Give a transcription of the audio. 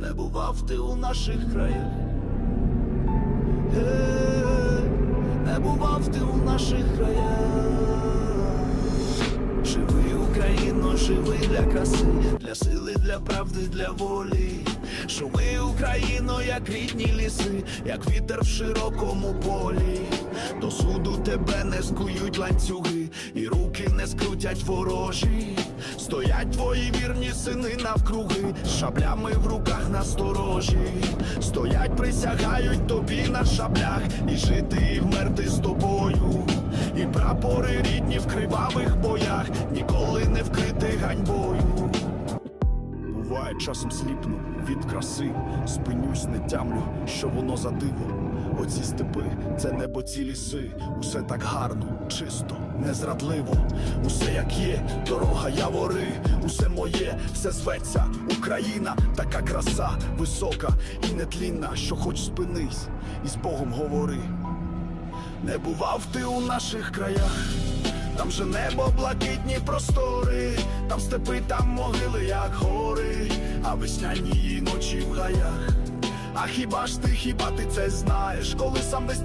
не бував ти у наших краях. Е, Не бував ти у наших краях. Живи Україно, живи для краси, для сили, для правди, для волі. Шуми Україно, як рідні ліси, як вітер в широкому полі. До суду тебе не скують ланцюги, і руки не скрутять ворожі. Стоять твої вірні сини навкруги, шаблями в руках насторожі. Стоять, присягають тобі на шаблях, і жити, і вмерти з тобою. І прапори рідні в кривавих боях ніколи не вкрити ганьбою. Буває, часом сліпну від краси, спинюсь, не тямлю, що воно за диво. Оці степи, це небо ці ліси, усе так гарно, чисто, незрадливо, усе як є, дорога явори, усе моє, все зветься, Україна, така краса, висока і нетлінна, що хоч спинись, і з Богом говори. Не бував ти у наших краях, там же небо, блакитні простори, там степи, там могили, як гори, а весняні її ночі в гаях. А хіба ж ти, хіба ти це знаєш, коли сам десь